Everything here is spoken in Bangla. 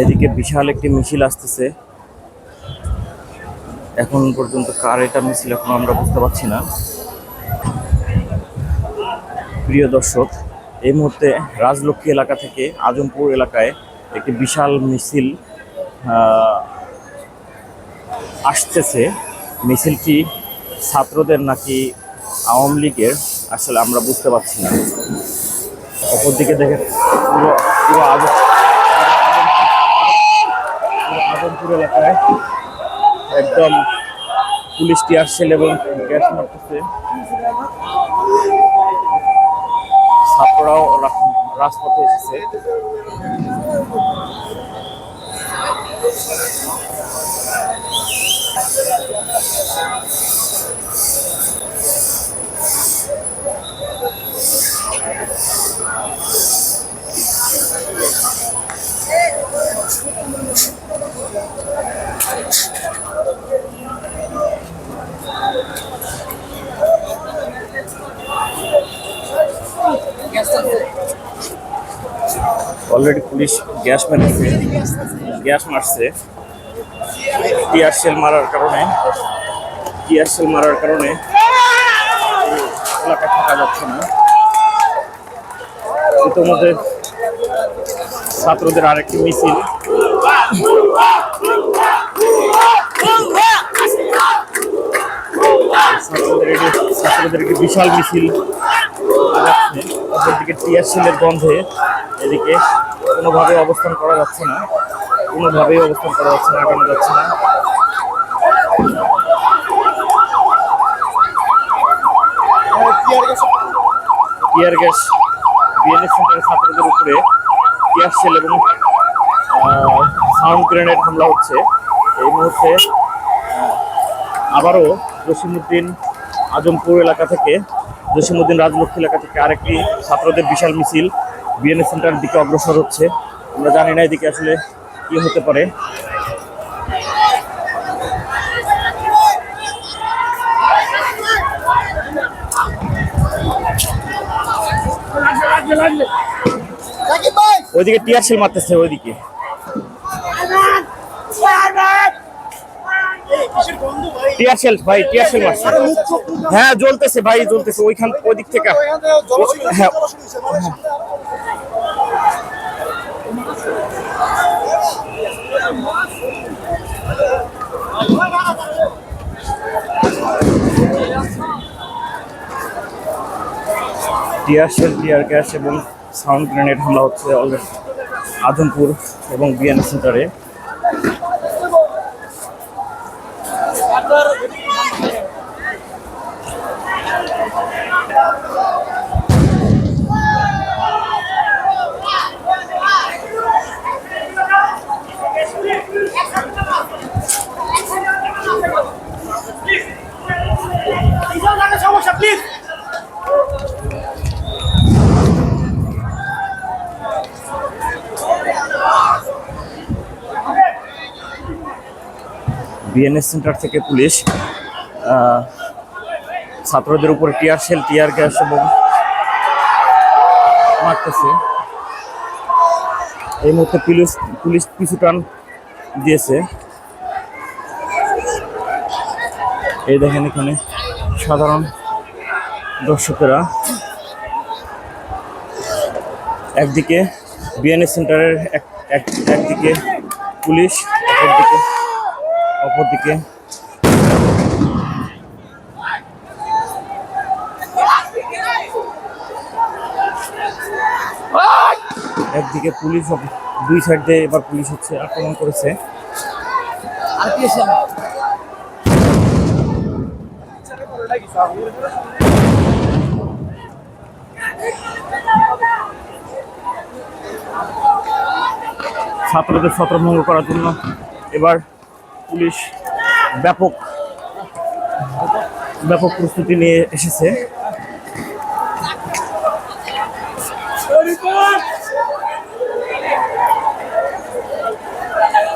এদিকে বিশাল একটি মিছিল আসতেছে। এখন পর্যন্ত কার এটা মিছিল এখন আমরা বুঝতে পারছি না। প্রিয় দর্শক, এই মুহূর্তে রাজলক্ষ্মী এলাকা থেকে আজমপুর এলাকায় একটি বিশাল মিছিল আসতেছে। মিছিলটি ছাত্রদের নাকি আওয়ামী লীগের, আসলে আমরা বুঝতে পারছি না। অপরদিকে দেখে পুরো পুরো আজম পুরো আজমপুর এলাকায়। একদম পুলিশটি আসছিল এবং গ্যাস মারতেছে। ছাত্ররাও রাজপথে এসেছে। অলরেডি পুলিশ গ্যাস মেরেছে গ্যাস মারছে। টিয়ার সেল মারার কারণে। টিয়ার সেল মারার কারণে এলাকা থাকা যাচ্ছে না। ইতিমধ্যে ছাত্রদের আরেকটি মিছিল বিশাল মিছিল অপরদিকে টিয়ার সেলের গন্ধে এদিকে কোনোভাবে অবস্থান করা যাচ্ছে না, কোনোভাবেই অবস্থান করা যাচ্ছে না, আগানো যাচ্ছে না। টিয়ার গ্যাস, বিএনএস সেন্টারের ছাত্রদের উপরে টিয়ার সেল এবং সাউন্ড গ্রেনেড হামলা হচ্ছে। এই মুহূর্তে আবারও জসিমুদ্দিন আজমপুর এলাকা থেকে জসিমুদ্দিন রাজলক্ষ্মী এলাকা থেকে আরেকটি ছাত্রদের বিশাল মিছিল বিএনএস সেন্টারের দিকে অগ্রসর হচ্ছে। আমরা জানি না এদিকে আসলে কি হতে পারে। ওইদিকে টিয়ার সেল মারতেছে ওইদিকে। টিয়ার সেল ভাই মারছে হ্যাঁ জ্বলতেছে ভাই জ্বলতেছে ওইখান ওই দিক থেকে হ্যাঁ। টিয়ার গ্যাস এবং সাউন্ড গ্রেনেড হামলা হচ্ছে অলরেডি আজমপুর এবং বিএনএ সেন্টারে বিএনএস সেন্টার থেকে পুলিশ ছাত্রদের উপরে টিয়ার সেল টিয়ার গ্যাস এবং মারতেছে। এই মুহূর্তে পুলিশ পুলিশ পিছু টান দিয়েছে। এই দেখেন এখানে সাধারণ দর্শকেরা। একদিকে বিএনএস সেন্টারের এক এক- একদিকে পুলিশ, অপরদিকে অপরদিকে। একদিকে পুলিশ দুই সাইড এবার পুলিশ হচ্ছে আক্রমণ করেছে। ছাত্রদের ছত্রভঙ্গ করার জন্য এবার পুলিশ ব্যাপক ব্যাপক প্রস্তুতি নিয়ে এসেছে।